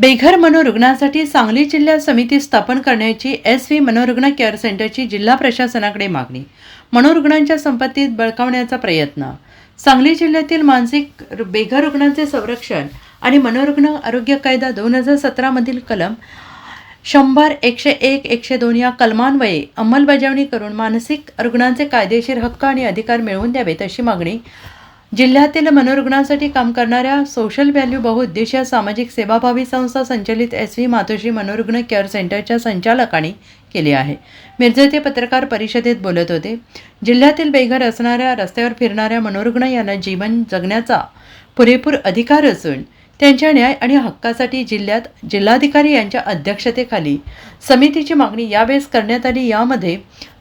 बेघर मनोरुग्णांसाठी सांगली जिल्ह्यात समिती स्थापन करण्याची एस व्ही मनोरुग्ण केअर सेंटरची जिल्हा प्रशासनाकडे मागणी. मनोरुग्णांच्या संपत्तीत बळकावण्याचा प्रयत्न. सांगली जिल्ह्यातील मानसिक रु- बेघर रुग्णांचे संरक्षण आणि मनोरुग्ण आरोग्य कायदा दोन हजार सतरामधील कलम शंभर एकशे एक एकशे दोन या कलमान्वये अंमलबजावणी करून मानसिक रुग्णांचे कायदेशीर हक्क आणि अधिकार मिळवून द्यावेत अशी मागणी जिल्ह्यातील मनोरुग्णांसाठी काम करणाऱ्या सोशल व्हॅल्यू बहुउद्देशीय सामाजिक सेवाभावी संस्था संचलित एस व्ही मातोश्री मनोरुग्ण केअर सेंटरच्या संचालकांनी केली आहे. मिरजे ते पत्रकार परिषदेत बोलत होते जिल्ह्यातील बेघर असणाऱ्या रस्त्यावर फिरणाऱ्या मनोरुग्ण यांना जीवन जगण्याचा पुरेपूर अधिकार असून त्यांच्या न्याय आणि हक्कासाठी जिल्ह्यात जिल्हाधिकारी यांच्या अध्यक्षतेखाली समितीची मागणी यावेळेस करण्यात आली. यामध्ये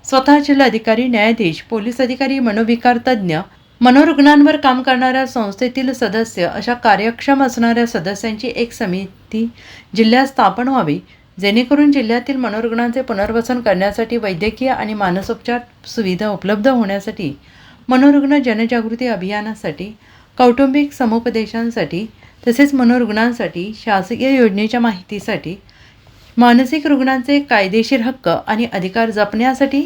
स्वतः जिल्हाधिकारी न्यायाधीश पोलीस अधिकारी मनोविकार तज्ज्ञ मनोरुग्णांवर काम करणाऱ्या संस्थेतील सदस्य अशा कार्यक्षम असणाऱ्या सदस्यांची एक समिती जिल्ह्यात स्थापन व्हावी जेणेकरून जिल्ह्यातील मनोरुग्णांचे पुनर्वसन करण्यासाठी वैद्यकीय आणि मानसोपचार सुविधा उपलब्ध होण्यासाठी मनोरुग्ण जनजागृती अभियानासाठी कौटुंबिक समुपदेशांसाठी तसेच मनोरुग्णांसाठी शासकीय योजनेच्या माहितीसाठी मानसिक रुग्णांचे कायदेशीर हक्क आणि अधिकार जपण्यासाठी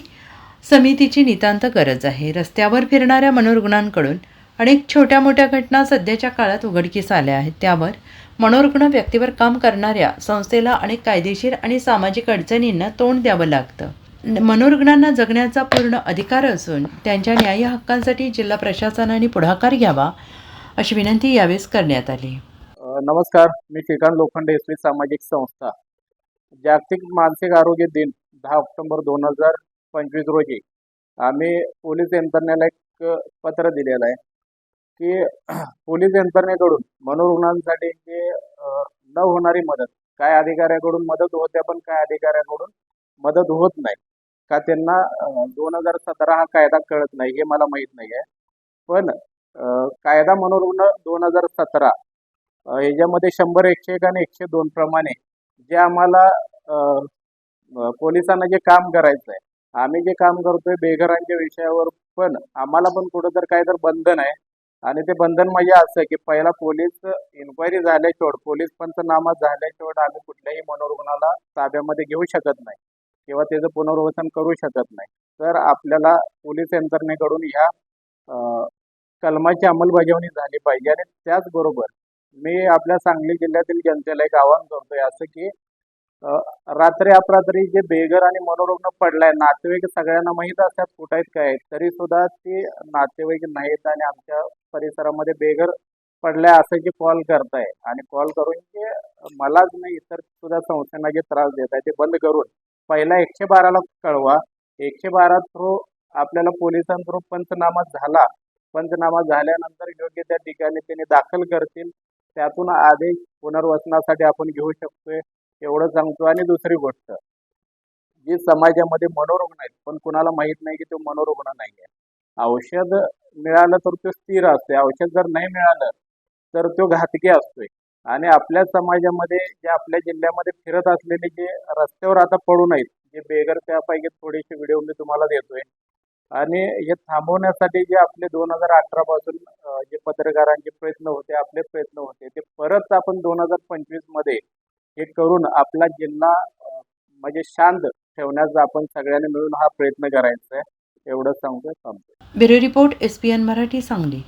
समितीची नितांत गरज आहे. रस्त्यावर फिरणाऱ्या मनोरुग्णांकडून अनेक छोट्या मोठ्या घटना सध्याच्या काळात उघडकीस आल्या आहेत. त्यावर मनोरुग्ण व्यक्तीवर काम करणाऱ्या संस्थेला अनेक कायदेशीर आणि सामाजिक अडचणींना तोंड द्यावं लागतं. मनोरुग्णांना जगण्याचा पूर्ण अधिकार असून त्यांच्या न्याय्य हक्कांसाठी जिल्हा प्रशासनाने पुढाकार घ्यावा अशी विनंती यावेळेस करण्यात आली. नमस्कार. मी श्रीकांत लोखंडे सामाजिक संस्था. जागतिक मानसिक आरोग्य दिन दहा ऑक्टोबर दोन हजार पंचवीस रोजी. आम्ही पोलीस यंत्रणेला एक पत्र दिलेलं आहे की पोलीस यंत्रणेकडून मनोरुग्णांसाठी जे न होणारी मदत काय अधिकाऱ्याकडून मदत होते पण काय अधिकाऱ्याकडून मदत होत नाही. का त्यांना दोन हजार सतरा हा कायदा कळत नाही हे मला माहीत नाही आहे पण कायदा मनोरुग्ण दोन हजार सतरा याच्यामध्ये ह्याच्यामध्ये शंभर एकशे एक आणि एकशे दोन प्रमाणे जे आम्हाला पोलिसांना जे काम करायचं आहे आम्ही जे काम करतोय बेघरांच्या विषयावर पण आम्हाला पण कुठं तर काय तर बंधन आहे. आणि ते बंधन म्हणजे असं की पहिला पोलीस इन्क्वायरी झाल्याशिवाय पोलीस पंचनामा झाल्याशिवाय आम्ही कुठल्याही मनोरुग्णाला ताब्यामध्ये घेऊ शकत नाही किंवा त्याचं पुनर्वसन करू शकत नाही. तर आपल्याला पोलीस यंत्रणेकडून ह्या कलमाची अंमलबजावणी झाली पाहिजे. आणि त्याचबरोबर मी आपल्या सांगली जिल्ह्यातील जनतेला एक आवाहन करतोय असं की रात्री अपरात्री जे बेघर आणि मनोरुग्ण पडलाय नातेवाईक सगळ्यांना माहीत असतात कुठं आहेत काय तरी सुद्धा ते नातेवाईक नाहीत आणि आमच्या परिसरामध्ये बेघर पडलाय असं जे कॉल करताय. आणि कॉल करून जे मलाच नाही इतर सुद्धा संस्थांना जे त्रास देत आहे ते बंद करून पहिला एकशे बाराला कळवा. एकशे बारा थ्रू आपल्याला पोलिसां थ्रू पंचनामा झाला. पंचनामा झाल्यानंतर योग्य त्या ठिकाणी त्यांनी दाखल करतील. त्यातून आदेश पुनर्वसनासाठी आपण घेऊ शकतोय. एवढं सांगतो आणि दुसरी गोष्ट जी समाजामध्ये मनोरुग्ण आहेत पण कुणाला माहीत नाही की तो मनोरुग्ण नाही आहे औषध मिळालं तर तो स्थिर असतोय औषध जर नाही मिळालं तर तो घातकी असतोय. आणि आपल्या समाजामध्ये जे आपल्या जिल्ह्यामध्ये फिरत असलेले जे रस्त्यावर आता पडू आहेत जे बेगर त्यापैकी थोडेसे व्हिडिओ मी तुम्हाला देतोय. आणि हे थांबवण्यासाठी जे आपले दोन हजार अठरा पासून जे पत्रकारांचे प्रयत्न होते आपले प्रयत्न होते ते परत आपण दोन हजार पंचवीसमध्ये हे करून आपला जिल्हा म्हणजे शांत ठेवण्याचा आपण सगळ्यांनी मिळून हा प्रयत्न करायचा आहे. एवढं सांगतोय थांबतो bureau report S P N Marathi Sangli.